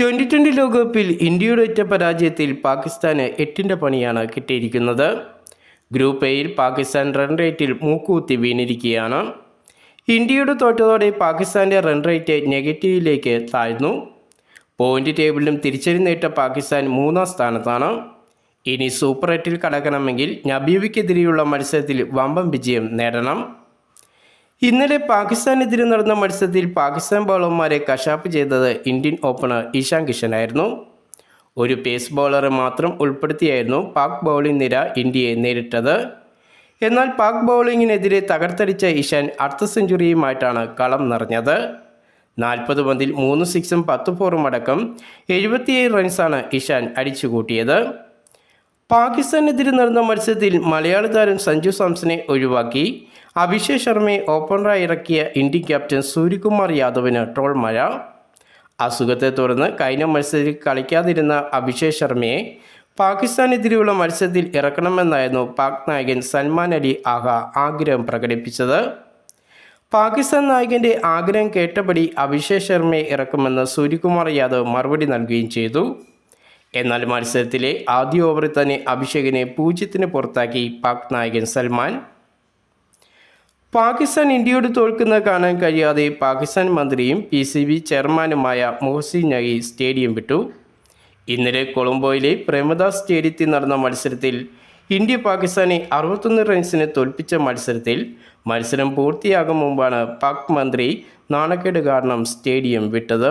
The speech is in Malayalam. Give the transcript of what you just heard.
ട്വന്റി ട്വന്റി ലോകകപ്പിൽ ഇന്ത്യയുടെ ഒറ്റ പരാജയത്തിൽ പാകിസ്ഥാന് എട്ടിന്റെ പണിയാണ് കിട്ടിയിരിക്കുന്നത്. ഗ്രൂപ്പ് എയിൽ പാകിസ്ഥാൻ റൺ റേറ്റിൽ മൂക്കുകുത്തി വീണിരിക്കുകയാണ്. ഇന്ത്യയുടെ തോറ്റതോടെ പാകിസ്ഥാന്റെ റൺ റേറ്റ് നെഗറ്റീവിലേക്ക് താഴ്ന്നു. പോയിന്റ് ടേബിളിലും തിരിച്ചടി നേട്ട പാകിസ്ഥാൻ മൂന്നാം സ്ഥാനത്താണ്. ഇനി സൂപ്പർ എട്ടിൽ കടക്കണമെങ്കിൽ നബീബിക്കെതിരെയുള്ള മത്സരത്തിൽ വമ്പം വിജയം നേടണം. ഇന്നലെ പാകിസ്ഥാനെതിരെ നടന്ന മത്സരത്തിൽ പാകിസ്ഥാൻ ബൗളർമാരെ കശാപ്പ് ചെയ്തത് ഇന്ത്യൻ ഓപ്പണർ ഇഷാൻ കിഷനായിരുന്നു ഒരു പേസ് ബൗളറെ മാത്രം ഉൾപ്പെടുത്തിയായിരുന്നു പാക് ബൗളിംഗ് നിര ഇന്ത്യയെ നേരിട്ടത്. എന്നാൽ പാക് ബൗളിങ്ങിനെതിരെ തകർത്തടിച്ച ഇഷാൻ അർദ്ധ സെഞ്ചുറിയുമായിട്ടാണ് കളം നിറഞ്ഞത്. നാൽപ്പത് പന്തിൽ മൂന്ന് സിക്സും പത്ത് ഫോറും അടക്കം എഴുപത്തിയേഴ് റൺസാണ് ഇഷാൻ അടിച്ചുകൂട്ടിയത്. പാകിസ്ഥാനെതിരെ നടന്ന മത്സരത്തിൽ മലയാളി താരം സഞ്ജു സാംസനെ ഒഴിവാക്കി. അഭിഷേക് ശർമ്മയെ ഓപ്പണറായി ഇറക്കിയ ഇന്ത്യൻ ക്യാപ്റ്റൻ സൂര്യകുമാർ യാദവിന് ട്രോൾ മഴ. അസുഖത്തെ തുടർന്ന് കഴിഞ്ഞ മത്സരത്തിൽ കളിക്കാതിരുന്ന അഭിഷേക് ശർമ്മയെ പാകിസ്ഥാനെതിരെയുള്ള മത്സരത്തിൽ ഇറക്കണമെന്നായിരുന്നു പാക് നായകൻ സൽമാൻ അലി ആഹ ആഗ്രഹം പ്രകടിപ്പിച്ചത്. പാകിസ്ഥാൻ നായകന്റെ ആഗ്രഹം കേട്ടപടി അഭിഷേക് ശർമ്മയെ ഇറക്കുമെന്ന് സൂര്യകുമാർ യാദവ് മറുപടി നൽകുകയും ചെയ്തു. എന്നാൽ മത്സരത്തിലെ ആദ്യ ഓവറിൽ തന്നെ അഭിഷേകിനെ പൂജ്യത്തിന് പുറത്താക്കി പാക് നായകൻ സൽമാൻ. പാകിസ്ഥാൻ ഇന്ത്യയോട് തോൽക്കുന്ന കാണാൻ കഴിയാതെ പാകിസ്ഥാൻ മന്ത്രിയും പി സി ബി ചെയർമാനുമായ മൊഹസിൻ നഗി സ്റ്റേഡിയം വിട്ടു. ഇന്നലെ കൊളംബോയിലെ പ്രേമദാസ് സ്റ്റേഡിയത്തിൽ നടന്ന മത്സരത്തിൽ ഇന്ത്യ പാകിസ്ഥാനെ അറുപത്തൊന്ന് റൺസിന് തോൽപ്പിച്ച മത്സരത്തിൽ മത്സരം പൂർത്തിയാകും മുമ്പാണ് പാക് മന്ത്രി നാണക്കേട് കാരണം സ്റ്റേഡിയം വിട്ടത്.